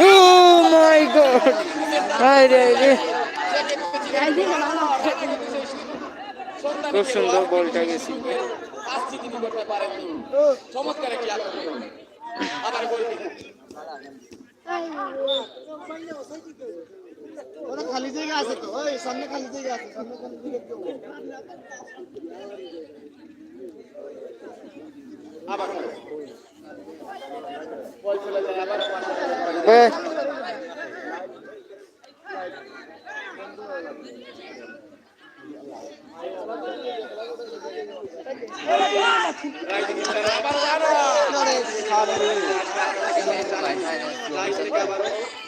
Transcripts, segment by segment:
Oh my god! আরে রে খুব সুন্দর বলটা গেছি চমৎকার খালি জায়গা আছে তো। ওই সামনে খালি জায়গা আছে সামনে খালি জায়গা আবার বল চলে যায় আবার আবার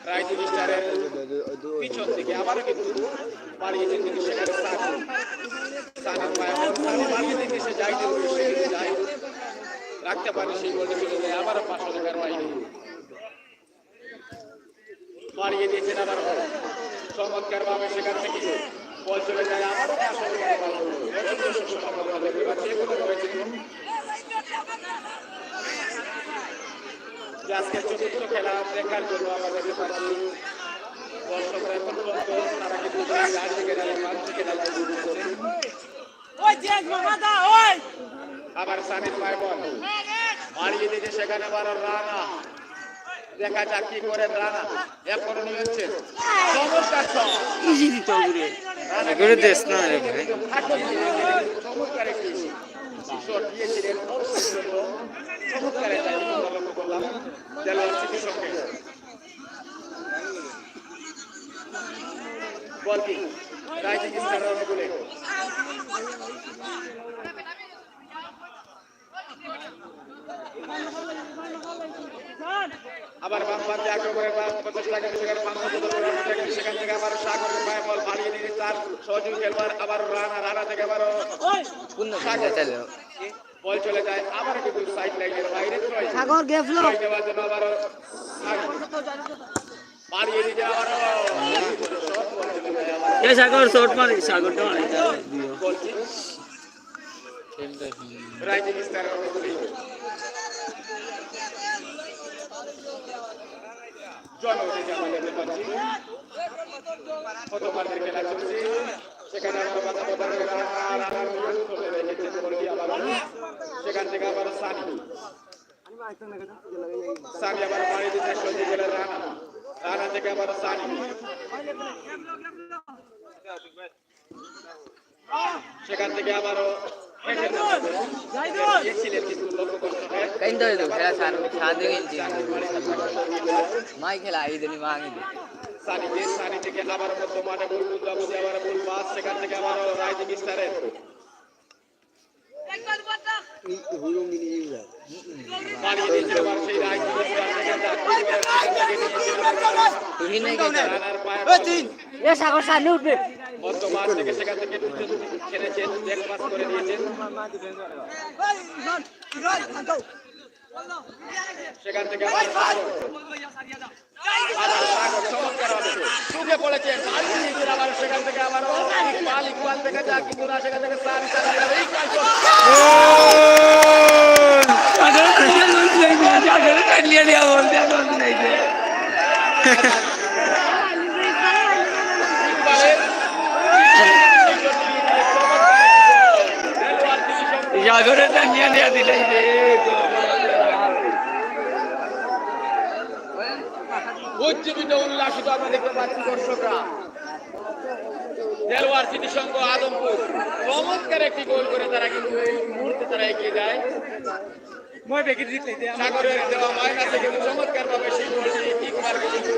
বল। রাখতে পারে সেই গোলটি চলে যায় আবারও পাঁচশো টাকার বাইরে বাড়িয়ে চমৎকার ভাবে সেখান থেকে বল চলে যায় আবারও বাইরে। অত্যন্ত সুসংবাদ আমরা দেখতে পাচ্ছি এগুলো করেছেন যে আজকে চতুর্থ খেলা দেখার জন্য আমরা দেখতে পাচ্ছি দর্শকরা এখন পর্যন্ত তারা কিন্তু চার থেকে ডালে পাঁচ থেকে ডালে আবার সানির পায় বল। মারিয়ে দিতে সেখানে আবার রানা। দেখা যাক কি করে রানা এখনও নিয়েছে। চমৎকার des রে ভাই। চমৎকার একটি শট দিয়েছিলেন অবশ্যই জন্য চমৎকার একটা আমরা লক্ষ্য করলাম দেলোয়ার সিটির সঙ্গে বল কি রাইজিং স্টার বলে? আবার বাম পঞ্চাশ টাকা সেখানে পাঁচশো পঁচাত্তর রান থেকে সেখান থেকে আবার বল বাড়িয়ে দিয়ে তার সহযোগী খেলোয়াড় আবার রানা রানা থেকে বল চলে যায় আবার কিন্তু সাইড লাইনের বাইরে সাগর গেফলো। আবার সাগর শর্ট মারি সাগর সেখানে থেকে আবার সানি। সানি আবার বাড়ি দিতে সহ্য করে রানা। রানা থেকে আবার সানি। সেখান থেকে আবারও কিন্তু ai deni mangi de. সানিকে Sunny থেকে আবার মাঠে বুঝাবুঝি আবার বল পাস সেখান থেকে আবারও রাইজিং স্টারের। সেখান থেকে করে দিয়েছেন সেখান থেকে আবার সেখান থেকে আবার Iqbal Iqbal Sagar kanya liya dilai de. উজ্জীবিত উল্লাসিত আমরা দেখতে পাচ্ছি দর্শকরা দেলোয়ার স্মৃতি সংঘ আদমপুর চমৎকার একটি গোল করে তারা কিন্তু এই মুহূর্তে তারা এগিয়ে যায় সাগরের দেওয়া মাইনাসে কিন্তু চমৎকার ভাবে সেই গোলটি ইকবাল কিন্তু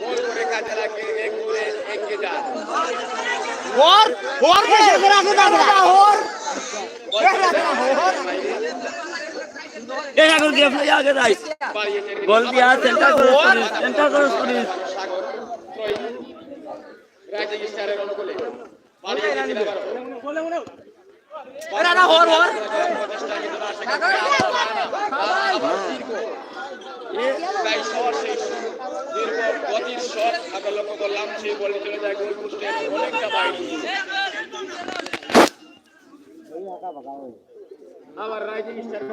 গোল করে কাজে লাগে এক করে এগিয়ে যায় ওর ওর পেছনে করে আছে দাদা। ওর এই এখন গেম প্লে আগে রাইট গোল দিয়া সেন্টার করে সেন্টার করে স্টারের অনুকূলে হর হর। না সর্বশেষ দীর্ঘ গতির শট আমরা লক্ষ্য করলাম সেই বলে চলে যায় গোল পোস্টে অনেকটা বাইরে। আবার রাইজিং স্টার